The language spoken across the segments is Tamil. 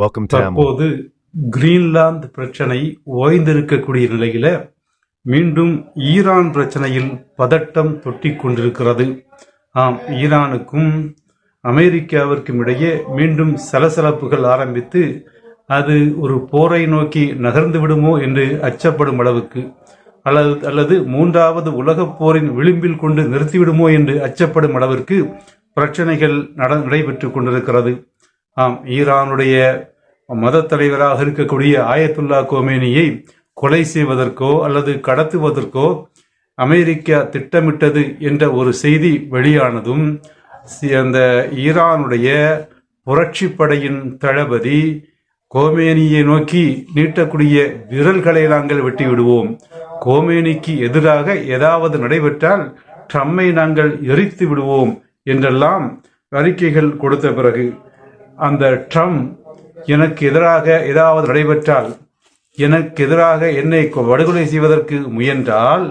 வெல்கம் தற்போது கிரீன்லாந்து பிரச்சனை ஓய்ந்திருக்கக்கூடிய நிலையில மீண்டும் ஈரான் பிரச்சனையில் பதட்டம் தொட்டி கொண்டிருக்கிறது. ஆம் ஈரானுக்கும் அமெரிக்காவிற்கும் இடையே மீண்டும் சலசலப்புகள் ஆரம்பித்து அது ஒரு போரை நோக்கி நகர்ந்து விடுமோ என்று அச்சப்படும் அளவுக்கு அல்லது அல்லது மூன்றாவது உலகப் போரின் விளிம்பில் கொண்டு நிறுத்திவிடுமோ என்று அச்சப்படும் அளவிற்கு பிரச்சனைகள் நட நடைபெற்றுக் கொண்டிருக்கிறது. ஆம் ஈரானுடைய மத தலைவராக இருக்கக்கூடிய ஆயத்துல்லா கோமேனியை கொலை செய்வதற்கோ அல்லது கடத்துவதற்கோ அமெரிக்கா திட்டமிட்டது என்ற ஒரு செய்தி வெளியானதும் அந்த ஈரானுடைய புரட்சிப்படையின் தளபதி கோமேனியை நோக்கி நீட்டக்கூடிய விரல்களை நாங்கள் வெட்டி விடுவோம் கோமேனிக்கு எதிராக ஏதாவது நடைபெற்றால் ட்ரம்மை நாங்கள் எரித்து விடுவோம் என்றெல்லாம் அறிக்கைகள் கொடுத்த பிறகு அந்த ட்ரம் எனக்கு எதிராக ஏதாவது நடைபெற்றால் எனக்கு எதிராக என்னை கொ- படுகொலை செய்வதற்கு முயன்றால்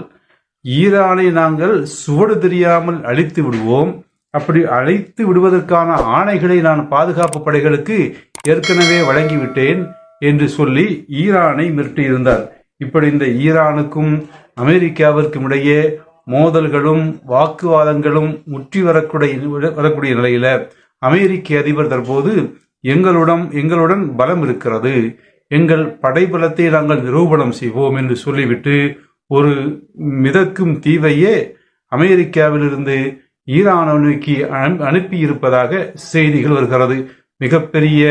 ஈரானை நாங்கள் சுவடு தெரியாமல் அழித்து விடுவோம். அப்படி அழைத்து விடுவதற்கான ஆணைகளை நான் பாதுகாப்பு படைகளுக்கு ஏற்கனவே வழங்கிவிட்டேன் என்று சொல்லி ஈரானை மிரட்டியிருந்தார். இப்படி இந்த ஈரானுக்கும் அமெரிக்காவிற்கும் இடையே மோதல்களும் வாக்குவாதங்களும் முற்றி வரக்கூடிய வரக்கூடிய நிலையில அமெரிக்க அதிபர் தற்போது எங்களுடன் எங்களுடன் பலம் இருக்கிறது. எங்கள் படைபலத்தை நாங்கள் நிரூபணம் செய்வோம் என்று சொல்லிவிட்டு ஒரு மிதக்கும் தீவையே அமெரிக்காவிலிருந்து ஈரானை நோக்கி அனுப்பியிருப்பதாக செய்திகள் வருகிறது. மிகப்பெரிய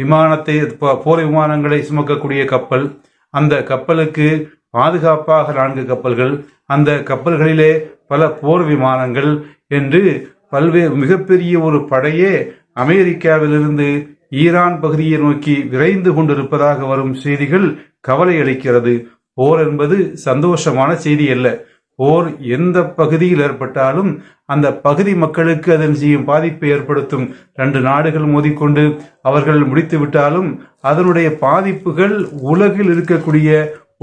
விமானத்தை போர் விமானங்களை சுமக்கக்கூடிய கப்பல் அந்த கப்பலுக்கு பாதுகாப்பாக நான்கு கப்பல்கள் அந்த கப்பல்களிலே பல போர் விமானங்கள் என்று பல்வேறு மிகப்பெரிய ஒரு படையே அமெரிக்காவிலிருந்து ஈரான் பகுதியை நோக்கி விரைந்து கொண்டிருப்பதாக வரும் செய்திகள் கவலை அளிக்கிறது. போர் என்பது சந்தோஷமான செய்தி அல்ல. போர் எந்த பகுதியில் ஏற்பட்டாலும் அந்த பகுதி மக்களுக்கு அதன் செய்யும் பாதிப்பை ஏற்படுத்தும். ரெண்டு நாடுகள் மோதிக்கொண்டு அவர்கள் முடித்து விட்டாலும் அதனுடைய பாதிப்புகள் உலகில் இருக்கக்கூடிய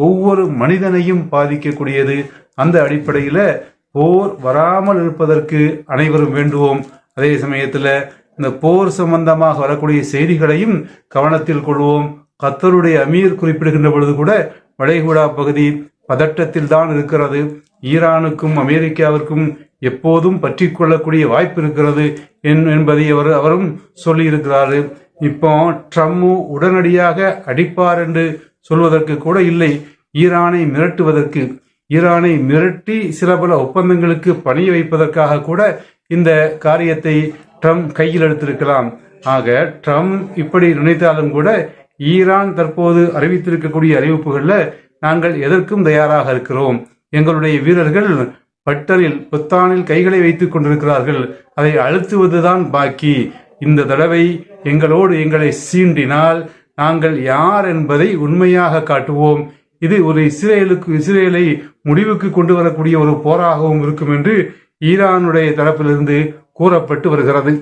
ஒவ்வொரு மனிதனையும் பாதிக்கக்கூடியது. அந்த அடிப்படையில் போர் வராமல் இருப்பதற்கு அனைவரும் வேண்டுவோம். அதே சமயத்தில் இந்த போர் சம்பந்தமாக வரக்கூடிய செய்திகளையும் கவனத்தில் கொள்வோம். கத்தருடைய அமீர் குறிப்பிடுகின்ற பொழுது கூட வளைகுடா பகுதி பதட்டத்தில் தான் இருக்கிறது. ஈரானுக்கும் அமெரிக்காவிற்கும் எப்போதும் பற்றி கொள்ளக்கூடிய வாய்ப்பு இருக்கிறது என்- என்பதை அவர் அவரும் சொல்லியிருக்கிறாரு. இப்போ ட்ரம்மு உடனடியாக அடிப்பார் என்று சொல்வதற்கு கூட இல்லை. ஈரானை மிரட்டுவதற்கு ஈரானை மிரட்டி சில பல ஒப்பந்தங்களுக்கு பணிய வைப்பதற்காக கூட இந்த காரியத்தை ட்ரம்ப் கையில் எடுத்திருக்கலாம். ஆக ட்ரம்ப் இப்படி நினைத்தாலும் கூட ஈரான் தற்போது அறிவித்திருக்கக்கூடிய அறிவிப்புகளில் நாங்கள் எதற்கும் தயாராக இருக்கிறோம். எங்களுடைய வீரர்கள் பட்டரில் புத்தானில் கைகளை வைத்துக் கொண்டிருக்கிறார்கள். அதை அழுத்துவதுதான் பாக்கி. இந்த தடவை எங்களோடு எங்களை சீண்டினால் நாங்கள் யார் என்பதை உண்மையாக காட்டுவோம். இது ஒரு இஸ்ரேலுக்கு இஸ்ரேலை முடிவுக்கு கொண்டு வரக்கூடிய ஒரு போராகவும் இருக்கும் என்று ஈரானுடைய தரப்பிலிருந்து கூறப்பட்டு வருகிறது.